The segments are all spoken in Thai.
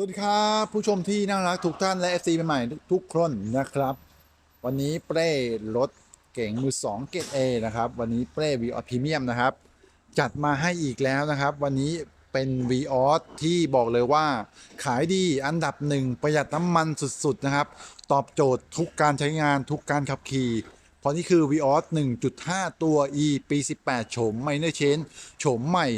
สวัสดีครับผู้ชมที่น่ารักทุกท่านและ FC ใหม่ๆทุกคนนะครับ วันนี้เป้รถเก่งมือ2เกรด A นะครับวันนี้เป้วีออสพรีเมียมนะครับ จัดมาให้อีกแล้วนะครับ วันนี้เป็นวีออสที่บอกเลยว่า ขายดีอันดับหนึ่งประหยัดน้ำมันสุดๆนะครับ ตอบโจทย์ทุกการใช้งานทุกการขับขี่เพราะนี่คือ v ีออส1.5 ตัว E ปี 18โฉมไม่เนอร์เชนโฉมใหม่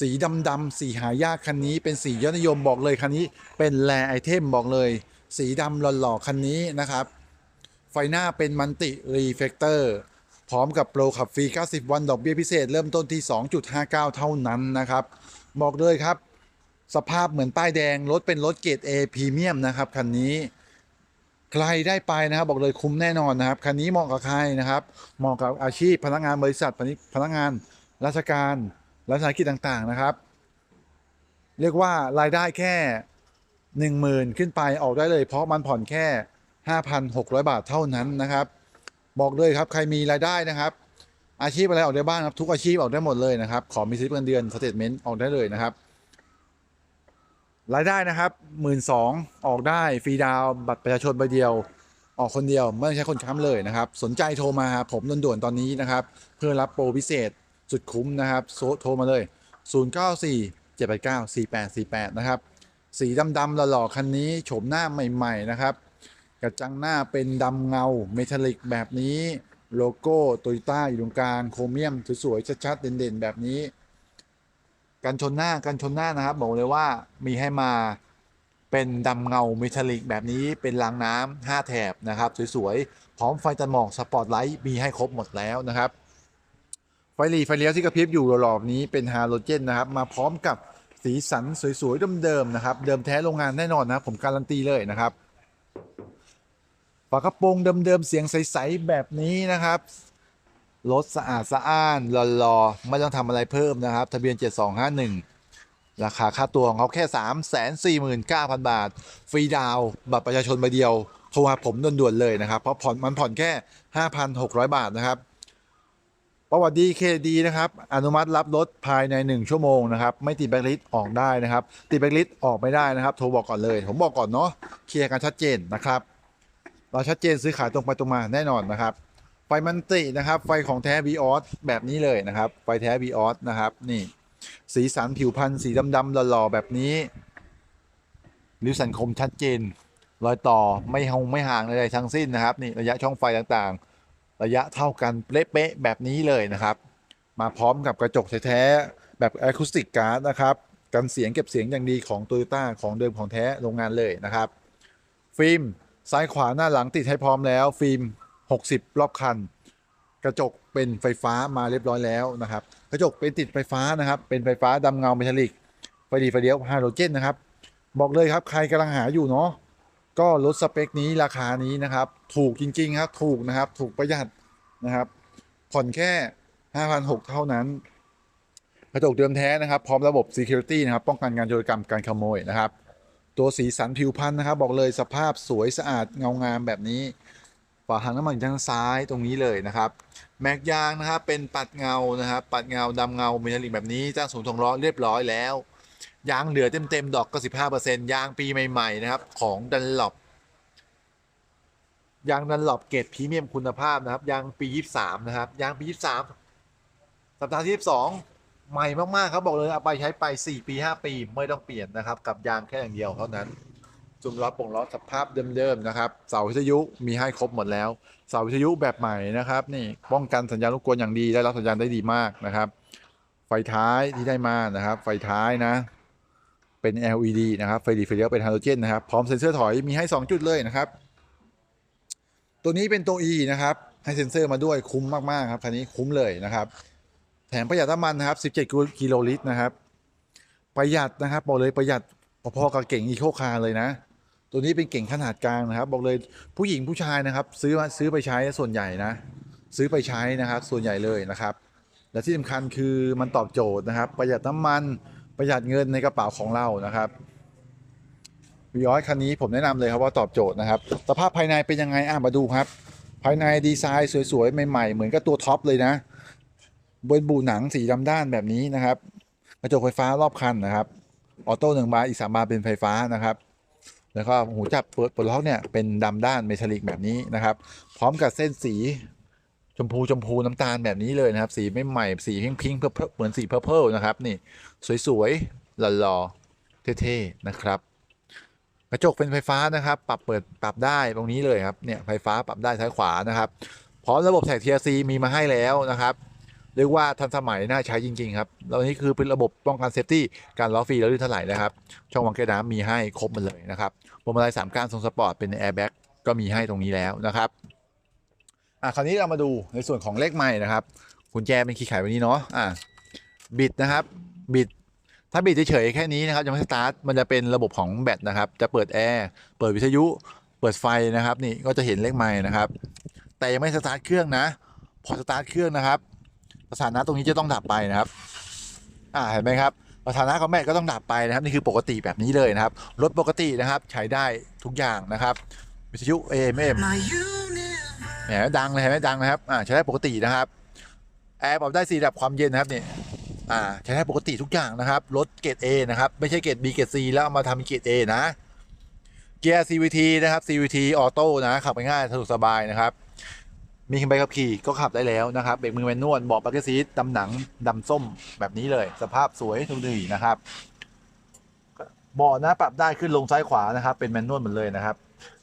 สีดำดำๆสีหายากคันนี้ เป็นสียอดนิยมบอกเลยคันนี้ เป็นแรไอเทมบอกเลย สีดำหล่อๆคันนี้นะครับ ไฟหน้าเป็นมันติรีเฟกเตอร์พร้อมกับโปรขับฟรี 90 วัน ดอกเบี้ยพิเศษ เริ่มต้นที่ 2.59 เท่านั้นนะครับ บอกเลยครับ สภาพเหมือนป้ายแดง รถเป็นรถเกรด A พรีเมียมนะครับคันนี้ใครได้ไปนะครับบอกเลยคุ้มแน่นอนนะครับคันนี้เหมาะกับใครนะครับเหมาะกับอาชีพพนักงานบริษัทพนักงานราชการ รัฐวิสากิจต่างๆนะครับ เรียกว่ารายได้แค่หนึ่งหมื่นขึ้นไปออกได้เลย เพราะมันผ่อนแค่ 5,600 บาทเท่านั้นนะครับ บอกเลยครับใครมีรายได้นะครับ อาชีพอะไรออกได้บ้างครับทุกอาชีพออกได้หมดเลยนะครับ ขอมีสลิปเงินเดือนสเตทเมนต์ออกได้เลยนะครับรายได้นะครับหมื่นสองออกได้ฟรีดาวบัตรประชาชนใบเดียว ออกคนเดียวไม่ต้องใช้คนค้ำเลยนะครับ สนใจโทรมาหาผมด่วนๆตอนนี้นะครับ เพื่อรับโปรพิเศษ สุดคุ้มนะครับโทรมาเลย 094 789 4848 นะครับ สีดำๆหล่อๆคันนี้โฉมหน้าใหม่ ๆ นะครับ กระจังหน้าเป็นดำเงาเมทัลลิกแบบนี้โลโก้โตโยต้าอยู่ตรงกลางโครเมียมสวยๆชัดๆเด่นๆ แบบนี้ กันชนหน้ากันชนหน้านะครับ บอกเลยว่ามีให้มาเป็นดำเงาเมทัลลิกแบบนี้เป็นรางน้ำ5แถบนะครับ สวยๆ พร้อมไฟตัดหมอกสปอตไลท์มีให้ครบหมดแล้วนะครับ หลีไฟเลี้ยวที่กระพริบอยู่หล่อๆนี้เป็นฮาโลเจนนะครับ มาพร้อมกับสีสันสวยๆเดิมๆนะครับ เดิมแท้โรงงานแน่นอนนะผมการันตีเลยนะครับฝากระโปรงเดิมๆเสียงใสๆแบบนี้นะครับรถสะอาดสะอ้านหล่อๆไม่ต้องทำอะไรเพิ่มนะครับ ทะเบียน 7251 ราคาค่าตัวของเขาแค่ 349,000 บาท ฟรีดาวบัตรประชาชนใบเดียว โทรหาผมด่วนๆเลยนะครับ เพราะผ่อนมันผ่อนแค่ 5,600 บาทนะครับ ประวัติดีเคดีนะครับ อนุมัติรับรถภายใน 1 ชั่วโมงนะครับ ไม่ติดแบล็คลิสต์ออกได้นะครับ ติดแบล็คลิสต์ออกไม่ได้นะครับ โทรบอกก่อนเลย ผมบอกก่อนเนาะ เคลียร์กันชัดเจนนะครับ เราชัดเจนซื้อขายตรงไปตรงมาแน่นอนนะครับ ไฟมันตินะครับ ไฟของแท้ v ีออสแบบนี้เลยนะครับ ไฟแท้ v ีออสนะครับ นี่ สีสันผิวพรรณสีดำๆหล่อๆแบบนี้ริ้วสันคมชัดเจน รอยต่อไม่หงไม่ห่างเลยทั้งสิ้นนะครับ นี่ระยะช่องไฟต่างๆ ระยะเท่ากันเป๊ะๆแบบนี้เลยนะครับ มาพร้อมกับกระจกแท้ๆแบบอะคูสติกการ์ดนะครับกันเสียงเก็บเสียงอย่างดีของ t o y ยต้ของเดิมของแท้โรงงานเลยนะครับ ฟิล์มซ้ายขวาหน้าหลังติดให้พร้อมแล้ว ฟิล์ม 60 รอบคัน กระจกเป็นไฟฟ้ามาเรียบร้อยแล้วนะครับ กระจกเป็นติดไฟฟ้านะครับ เป็นไฟฟ้าดำเงาเมทัลลิกไฟดีไฟเลี้ยวไฮาโลเจนนะครับ บอกเลยครับใครกำลังหาอยู่เนาะ ก็ลดสเปคนี้ราคานี้นะครับ ถูกจริงๆครับถูกนะครับ ถูกประหยัดนะครับ ผ่อนแค่5,600เท่านั้นกระจกเดิมแท้นะครับ พร้อมระบบ Security นะครับ ป้องกันการโจรกรรมการขโมยนะครับ ตัวสีสันผิวพรรณนะครับ บอกเลยสภาพสวยสะอาดเงางามแบบนี้ฝาถังน้ำมันอยู่ทางซ้ายตรงนี้เลยนะครับ แม็กยางนะครับเป็นปัดเงานะครับ ปัดเงาดำเงาเมทัลลิกแบบนี้จ้างสูงทองล้อเรียบร้อยแล้ว ยางเหลือเต็มๆดอกก็ 15%ยางปีใหม่ ๆ นะครับ ของดันหลบยางดันหลบเกรดพรีเมียมคุณภาพนะครับ ยางปี 23 นะครับ ยางปี 23 สัปดาห์ที่22ใหม่มากๆครับบอกเลยเอาไปใช้ไป 4 ปี 5 ปีไม่ต้องเปลี่ยนนะครับ กับยางแค่อย่างเดียวเท่านั้นจุ่มล้อป่งล้อสภาพเดิมๆนะครับ เสาวิทยุมีให้ครบหมดแล้ว เสาวิทยุแบบใหม่นะครับนี่ป้องกันสัญญาณรบกวนอย่างดีได้รับสัญญาณได้ดีมากนะครับ ไฟท้ายที่ได้มานะครับ ไฟท้ายนะ เป็น LED นะครับไฟดีไฟเลี้ยวเป็นฮาโลเจนนะครับพร้อมเซ็นเซอร์ถอยมีให้ 2 จุดเลยนะครับ ตัวนี้เป็นตัว E นะครับให้เซ็นเซอร์มาด้วยคุ้มมากๆครับคันนี้คุ้มเลยนะครับ แถมประหยัดน้ำมันนะครับ 17 กิโลลิตรนะครับ ประหยัดนะครับบอกเลยประหยัดพอๆกับเก่งอีโคคาร์เลยนะ ตัวนี้เป็นเก่งขนาดกลางนะครับ บอกเลยผู้หญิงผู้ชายนะครับ ซื้อมาซื้อไปใช้ส่วนใหญ่นะ ซื้อไปใช้นะครับ ส่วนใหญ่เลยนะครับ และที่สำคัญคือมันตอบโจทย์นะครับ ประหยัดน้ำมัน ประหยัดเงินในกระเป๋าของเรานะครับวีออสคันนี้ผมแนะนำเลยครับว่าตอบโจทย์นะครับ สภาพภายในเป็นยังไงอะมาดูครับ ภายในดีไซน์สวยๆ ใหม่ๆ เหมือนกับตัวท็อปเลยนะ บนบูหนังสีดำด้านแบบนี้นะครับ กระจกไฟฟ้ารอบคันนะครับ ออโต้หนึ่งบาอีกสามบาเป็นไฟฟ้านะครับ แล้วก็หูจับเปิดปลดล็อกเนี่ยเป็นดำด้านเมทัลลิกแบบนี้นะครับ พร้อมกับเส้นสี ชมพูชมพูน้ำตาลแบบนี้เลยนะครับ สีไม่ใหม่สีพิงพิงเเหมือนสีเพอร์เพลนะครับ นี่ สวยๆหล่อๆเท่ๆนะครับ กระจกเป็นไฟฟ้านะครับ ปรับเปิดปรับได้ตรงนี้เลยครับเนี่ยไฟฟ้าปรับได้ซ้ายขวานะครับพร้อมระบบแท็ก TRC มีมาให้แล้วนะครับเรียกว่าทันสมัยน่าใช้จริง ๆ ครับ แล้วนี้คือเป็นระบบป้องกันเซฟตี้การล้อฟรีแล้วลื่นถลายนะครับ ช่องวางแก้น้ำมีให้ครบหมาเลยนะครับพวงมาลัยสามก้านทรงสปอร์ตเป็นแอร์แบ็กก็มีให้ตรงนี้แล้วนะครับ อะคราวนี้เรามาดูในส่วนของเลขใหม่นะครับกุญแจเป็นคีย์ไขวันนี้เนาะอะบิดนะครับบิดถ้าบิดเฉยๆแค่นี้นะครับยังไม่สตาร์ทมันจะเป็นระบบของแบตนะครับ จะเปิดแอร์เปิดวิทยุ เปิดไฟนะครับ นี่ก็จะเห็นเลขไม้นะครับ แต่ยังไม่สตาร์ทเครื่องนะ พอสตาร์ทเครื่องนะครับสถานะตรงนี้จะต้องดับไปนะครับ อ่าเห็นไหมครับสถานะของแบตก็ต้องดับไปนะครับ นี่คือปกติแบบนี้เลยนะครับรถปกตินะครับ ใช้ได้ทุกอย่างนะครับ วิทยุ AM FM แหมดังเลยเห็นไหมดังนะครับอ่าใช้ได้ปกตินะครับแอร์ปรับได้สี่ระดับความเย็นนะครับนี่อ่าใช้ได้ปกติทุกอย่างนะครับรถเกรด A นะครับไม่ใช่เกรด B เกรด C แล้วเอามาทำเกรด A นะเกียร์ CVT นะครับ CVT ออโต้นะขับง่ายสะดวกสบายนะครับมีใบขับขี่ก็ขับได้แล้วนะครับเบรกมือแมนนวลเบอกบักเกอร์ซีดดำหนังดำส้มแบบนี้เลย สภาพสวยทุกดีนะครับเบาะนะปรับได้ขึ้นลงซ้ายขวานะครับ เป็นแมนนวลหมดเลยนะครับ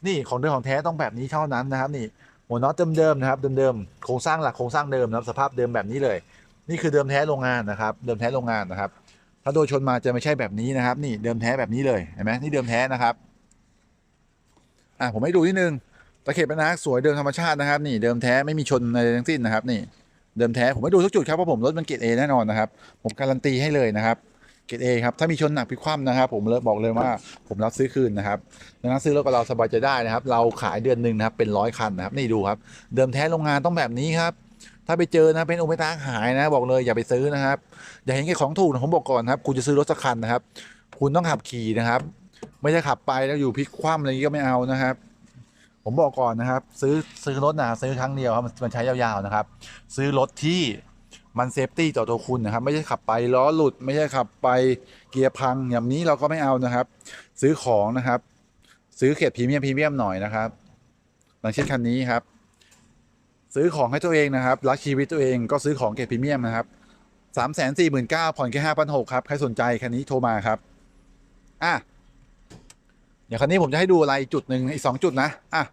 นี่ของเดิมของแท้ต้องแบบนี้เท่านั้นนะครับ นี่ หัวน็อตเดิมๆนะครับเดิมๆโครงสร้างหลักโครงสร้างเดิมนะครับสภาพเดิมแบบนี้เลย นี่คือเดิมแท้โรงงานนะครับ เดิมแท้โรงงานนะครับ ถ้าโดนชนมาจะไม่ใช่แบบนี้นะครับ นี่เดิมแท้แบบนี้เลยเห็นไหมนี่เดิมแท้นะครับอะผมให้ดูนิดนึงตะเข็บเป็นนักสวยเดิมธรรมชาตินะครับ นี่เดิมแท้ไม่มีชนอะไรทั้งสิ้นนะครับ นี่เดิมแท้ผมให้ดูทุกจุดครับเพราะผมรถมันเกรดเอแน่นอนนะครับ ผมการันตีให้เลยนะครับ เกรดเอครับ ถ้ามีชนหนักพลิกคว่ำนะครับ ผมเลยบอกเลยว่าผมรับซื้อคืนนะครับดังนั้นซื้อรถกับเราสบายใจได้นะครับ เราขายเดือนหนึ่งนะครับ เป็นร้อยคันนะครับ นี่ดูครับ เดิมแท้โรงงานต้องแบบนี้ครับ ถ้าไปเจอนะเป็นโอเมตาหายนะ บอกเลยอย่าไปซื้อนะครับ อย่าเห็นแค่ของถูกนะผมบอกก่อนนะครับคุณจะซื้อรถสักคันนะครับ คุณต้องขับขี่นะครับ ไม่ใช่ขับไปแล้วอยู่พลิกคว่ำอะไรอย่างนี้ก็ไม่เอานะครับผมบอกก่อนนะครับ ซื้อซื้อรถนะซื้อครั้งเดียวครับมันมันใช้ยาวๆนะครับ ซื้อรถที่ มันเซฟตี้ต่อตัวคุณนะครับ ไม่ใช่ขับไปล้อหลุด ไม่ใช่ขับไปเกียร์พังอย่างนี้เราก็ไม่เอานะครับ ซื้อของนะครับ ซื้อเขตพรีเมียมพรีเมียมหน่อยนะครับอย่างเช่นคันนี้ครับ ซื้อของให้ตัวเองนะครับรักชีวิตตัวเองก็ซื้อของเกรดพรีเมียมนะครับสามแสนสี่หมื่นเก้าผ่อนแค่ห้าพันหกครับ ใครสนใจคันนี้โทรมาครับ อะเดี๋ยวคันนี้ผมจะให้ดูอะไรจุดหนึ่งอีกสองจุดนะ อะ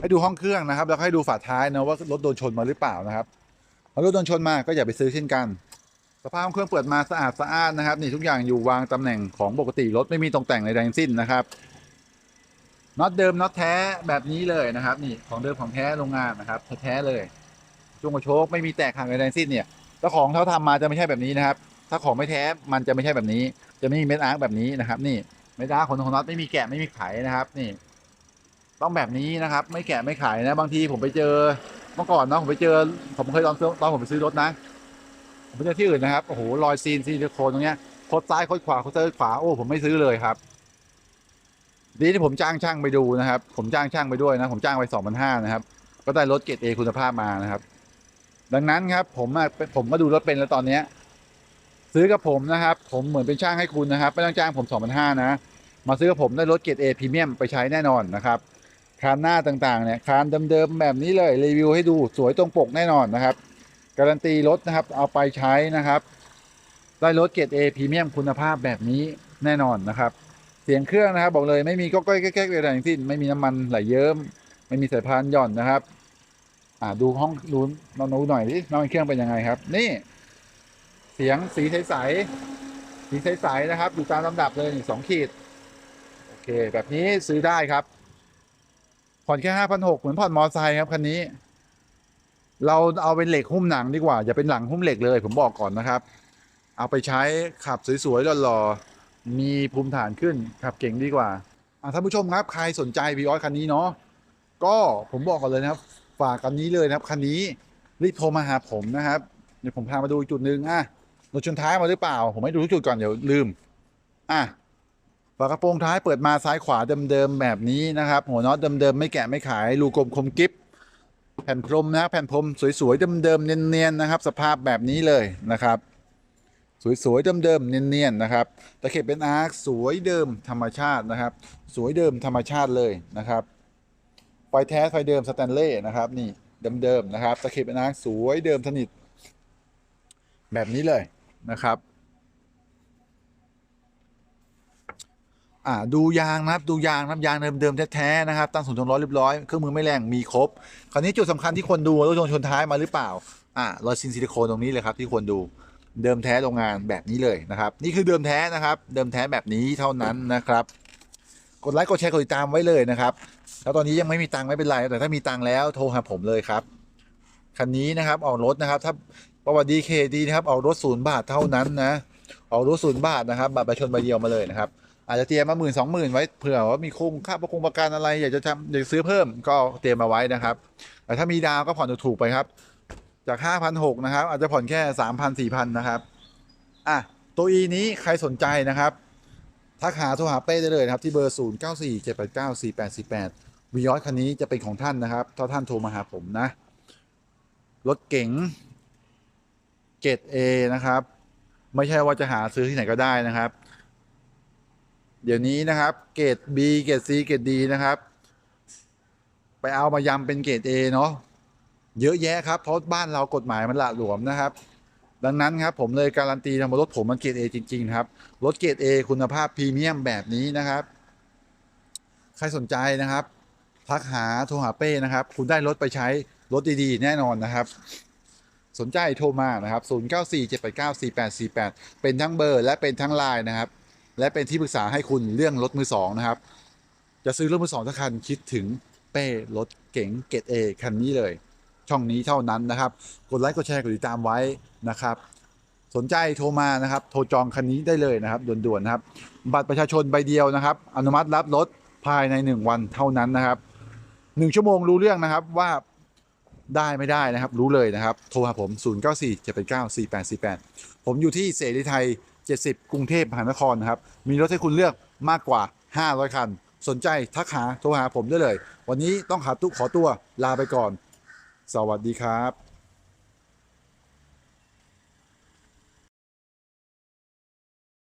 ให้ดูห้องเครื่องนะครับ แล้วก็ให้ดูฝาท้ายนะว่ารถโดนชนมาหรือเปล่านะครับารถโดนชนมาก็อย่าไปซื้อเช่นกัน สภาพห้องเครื่องเปิดมาสะอาดสะอานนะครับ นี่ทุกอย่างอยู่วางตำแหน่งของปกติรถไม่มีตกแต่งใดๆทั้งสิ้นนะครับน็อตเดิมน็อตแท้แบบนี้เลยนะครับ นี่ของเดิมของแท้โรงงานนะครับแท้ๆเลยช่วงกระโชกไม่มีแตกหักใดๆทั้งสิ้นเนี่ยถ้าของเขาทำมาจะไม่ใช่แบบนี้นะครับ ถ้าของไม่แท้มันจะไม่ใช่แบบนี้ จะไม่มีเม็ดอาร์คแบบนี้นะครับ นี่เม็ดอาร์คของของน็อตไม่มีแกะไม่มีไขนะครับ นี่ ต้องแบบนี้นะครับ ไม่แกะไม่ไขนะ บางทีผมไปเจอ มื่อก่อนเนาะผมไปเจอ ผมเคยตอนตอนผมไปซื้อรถนะ ผมไปเจอที่อื่นนะครับ โอ้โห รอยซีนซิลิโคนตรงเนี้ยโคดซ้ายโคดขวาโคดซ้ายคดขวา โอ้ ผมไม่ซื้อเลยครับ ดีที่ผมจ้างช่างไปดูนะครับ ผมจ้างช่างไปด้วยนะ ผมจ้างไปสองพันห้านะครับ ก็ได้รถเกรดเอคุณภาพมานะครับ ดังนั้นครับ ผมผมมาดูรถเป็นแล้วตอนเนี้ย ซื้อกับผมนะครับ ผมเหมือนเป็นช่างให้คุณนะครับ ไม่ต้องจ้างผมสองพันห้านะ มาซื้อกับผมได้รถเกรดเอพรีเมียมไปใช้แน่นอนนะครับ คานหน้าต่างๆเนี่ยคานเดิมๆแบบนี้เลยรีวิวให้ดูสวยตรงปกแน่นอนนะครับ การันตีรถนะครับเอาไปใช้นะครับได้รถเกรดเอพรีเมียมคุณภาพแบบนี้แน่นอนนะครับ เสียงเครื่องนะครับบอกเลยไม่มีก็ก้อยแก๊กๆอะไรทั้งสิ้นไม่มีน้ำมันไหลเยิ้มไม่มีสายพานหย่อนนะครับอ่าดูห้องดูลองดูหน่อยดิน้ำมันเครื่องเป็นยังไงครับ นี่ เสียงสีใสๆสีใสๆนะครับ อยู่ตามลำดับเลยสองขีด โอเค แบบนี้ซื้อได้ครับ ผ่อนแค่ห้าพันหกเหมือนผ่อนมอไซค์ครับคันนี้ เราเอาเป็นเหล็กหุ้มหนังดีกว่า อย่าเป็นหลังหุ้มเหล็กเลย ผมบอกก่อนนะครับ เอาไปใช้ขับสวยๆหล่อๆมีภูมิฐานขึ้นขับเก่งดีกว่าท่านผู้ชมครับใครสนใจวีออสคันนี้เนาะก็ผมบอกก่อนเลยนะครับ ฝากกันนี้เลยนะครับคันนี้รีบโทรมาหาผมนะครับเดี๋ยวผมพามาดูจุดหนึ่งอะรถชนท้ายมาหรือเปล่า ผมให้ดูทุกจุดก่อนเดี๋ยวลืม อะ ฝากระโปรงท้ายเปิดมาซ้ายขวาเดิมๆแบบนี้นะครับ หัวน็อตเดิมๆไม่แกะไม่ขายรูกลมคมกิฟแผ่นพรมนะแผ่นพรมสวยๆเดิมๆเนียนๆนะครับ สภาพแบบนี้เลยนะครับ สวยๆเดิมๆเนียนๆนะครับตะเข็บเป็นอาร์คสวยเดิมธรรมชาตินะครับ สวยเดิมธรรมชาติเลยนะครับไฟแท้ไฟเดิมสแตนเล่นะครับ นี่เดิมๆนะครับตะเข็บเป็นอาร์คสวยเดิมสนิทแบบนี้เลยนะครับ อ่าดูยางนะครับดูยางนะครับยางเดิมๆแท้ๆนะครับตั้งศูนย์ตรงร้อยเรียบร้อยเครื่องมือไม่แรงมีครบ คราวนี้จุดสำคัญที่ควรดูรถยนต์ชนท้ายมาหรือเปล่าอ่ารอยซินซิลิโคนตรงนี้เลยครับที่ควรดูเดิมแท้โรงงานแบบนี้เลยนะครับ นี่คือเดิมแท้นะครับ เดิมแท้แบบนี้เท่านั้นนะครับ กดไลค์กดแชร์กดติดตามไว้เลยนะครับ แล้วตอนนี้ยังไม่มีตังค์ไม่เป็นไร แต่ถ้ามีตังค์แล้วโทรหาผมเลยครับคันนี้นะครับออกรถนะครับ ถ้าประวัติดีเคดีนะครับออกรถศูนย์บาทเท่านั้นนะออกรถศูนย์บาทนะครับบัตรประชาชนใบเดียวมาเลยนะครับ อาจจะเตรียมมาหมื่นสองหมื่นไว้เผื่อว่ามีคุ้มค่าประคงประกันอะไร อยากจะทำอยากซื้อเพิ่มก็เตรียมมาไว้นะครับแต่ถ้ามีดาวก็ผ่อนถูกๆไปครับ จากห้าพันหกนะครับ อาจจะผ่อนแค่สามพันสี่พันนะครับอะตัว E นี้ใครสนใจนะครับทักหาโทรหาเป้ได้เลยนะครับ ที่เบอร์0 9 4 7 8 9 4 8 4 8วีออสคันนี้จะเป็นของท่านนะครับ ถ้าท่านโทรมาหาผมนะ รถเก๋งเกรด A นะครับ ไม่ใช่ว่าจะหาซื้อที่ไหนก็ได้นะครับ เดี๋ยวนี้นะครับ เกรด B เกรด C เกรด D นะครับ ไปเอามายำเป็นเกรด A เนาะเยอะแยะครับเพราะบ้านเรากฎหมายมันละหลวมนะครับ ดังนั้นครับผมเลยการันตีทำรถผมมันเกรด A จริง ๆ ครับ รถเกรด A คุณภาพพรีเมียมแบบนี้นะครับ ใครสนใจนะครับ ทักหาโทรหาเป้นะครับ คุณได้รถไปใช้รถดีๆ แน่นอนนะครับ สนใจโทรมานะครับ 0947894848 เป็นทั้งเบอร์และเป็นทั้งไลน์นะครับ และเป็นที่ปรึกษาให้คุณเรื่องรถมือสองนะครับ จะซื้อรถมือสองสักคันคิดถึงเป้รถเก๋งเกตเอคันนี้เลย ช่องนี้เท่านั้นนะครับ กดไลค์กดแชร์กดติดตามไว้นะครับ สนใจโทรมานะครับ โทรจองคันนี้ได้เลยนะครับด่วนๆนะครับ บัตรประชาชนใบเดียวนะครับ อนุมัติรับรถภายใน 1 วันเท่านั้นนะครับ 1 ชั่วโมงรู้เรื่องนะครับว่าได้ไม่ได้นะครับ รู้เลยนะครับ โทรหาผม 0 9 4 7 9 4 8 4 8 ผมอยู่ที่เสรีไทย70 กรุงเทพมหานครนะครับ มีรถให้คุณเลือกมากกว่า 500 คัน สนใจทักหาโทรหาผมได้เลย วันนี้ต้องขาตุขอตัวลาไปก่อน สวัสดีครับ